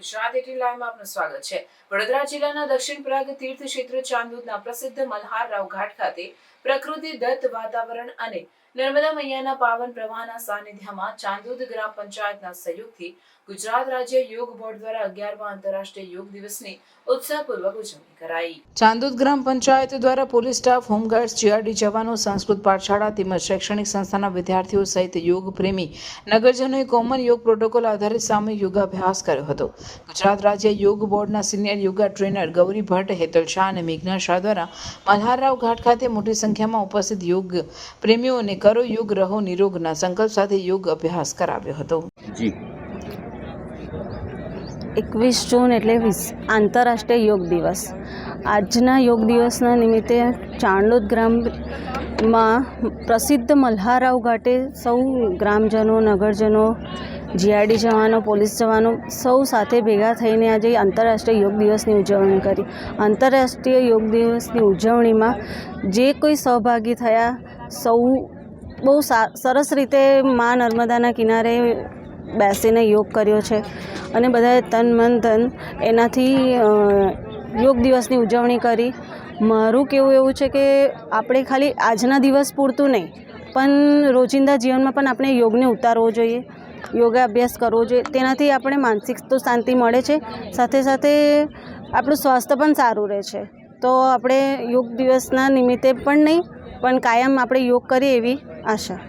Gujarat at લાઈવમાં આપનું સ્વાગત છે. વડોદરા જિલ્લાના દક્ષિણ પ્રાગ તીર્થ ક્ષેત્ર ચાંદોદના પ્રસિદ્ધ મલ્હારરાવ ઘાટ ખાતે પ્રકૃતિ દત્ત વાતાવરણ અને નર્મદા મૈયાના પાવન પ્રવાહના સાનિધ્યમાં ચાંદોદ ગ્રામ પંચાયતના સહયોગથી ગુજરાત રાજ્ય યોગ બોર્ડ દ્વારા અગિયારમા આંતરરાષ્ટ્રીય યોગ દિવસની ઉત્સાહપૂર્વક ઉજવણી કરાઈ. ચાંદોદ ગ્રામ પંચાયત દ્વારા પોલીસ સ્ટાફ હોમગાર્ડ જીઆરડી જવાનો, સંસ્કૃત પાઠશાળા તેમજ શૈક્ષણિક સંસ્થાના વિદ્યાર્થીઓ સહિત યોગ પ્રેમી નગરજનોએ કોમન યોગ પ્રોટોકોલ આધારિત સામૂહિક યોગાભ્યાસ કર્યો હતો. ગુજરાત રાજ્ય યોગ બોર્ડના સિનિયર યોગા ટ્રેનર ગૌરી ભટ્ટ, હેતલ શાહ અને મેઘના શાહ દ્વારા મલ્હારરાવ ઘાટ ખાતે મોટી સંખ્યામાં ઉપસ્થિત યોગ પ્રેમીઓને કરો યોગ, રહો નિરોગના સંકલ્પ સાથે યોગ અભ્યાસ કરાવ્યો હતો. જી. એકવીસ જૂન એટલે વીસ, આંતરરાષ્ટ્રીય યોગ દિવસ. આજના યોગ દિવસના નિમિત્તે ચાણલોદ ગ્રામમાં પ્રસિદ્ધ મલ્હારાવ ઘાટે સૌ ગ્રામજનો, નગરજનો, જીઆરડી જવાનો, પોલીસ જવાનો સૌ સાથે ભેગા થઈને આજે આંતરરાષ્ટ્રીય યોગ દિવસની ઉજવણી કરી. આંતરરાષ્ટ્રીય યોગ દિવસની ઉજવણીમાં જે કોઈ સહભાગી થયા, સૌ બહુ સરસ રીતે મા નર્મદાના કિનારે બેસીને યોગ કર્યો છે અને બધાએ તન મન ધન એનાથી યોગ દિવસની ઉજવણી કરી. મારું કેવું એવું છે કે આપણે ખાલી આજના દિવસ પૂરતું નહીં, પણ રોજિંદા જીવનમાં પણ આપણે યોગને ઉતારવો જોઈએ, યોગા અભ્યાસ કરવો જોઈએ. તેનાથી આપણે માનસિક તો શાંતિ મળે છે, સાથે સાથે આપણું સ્વાસ્થ્ય પણ સારું રહે છે. તો આપણે યોગ દિવસના નિમિત્તે પણ નહીં, પણ કાયમ આપણે યોગ કરીએ એવી આશા.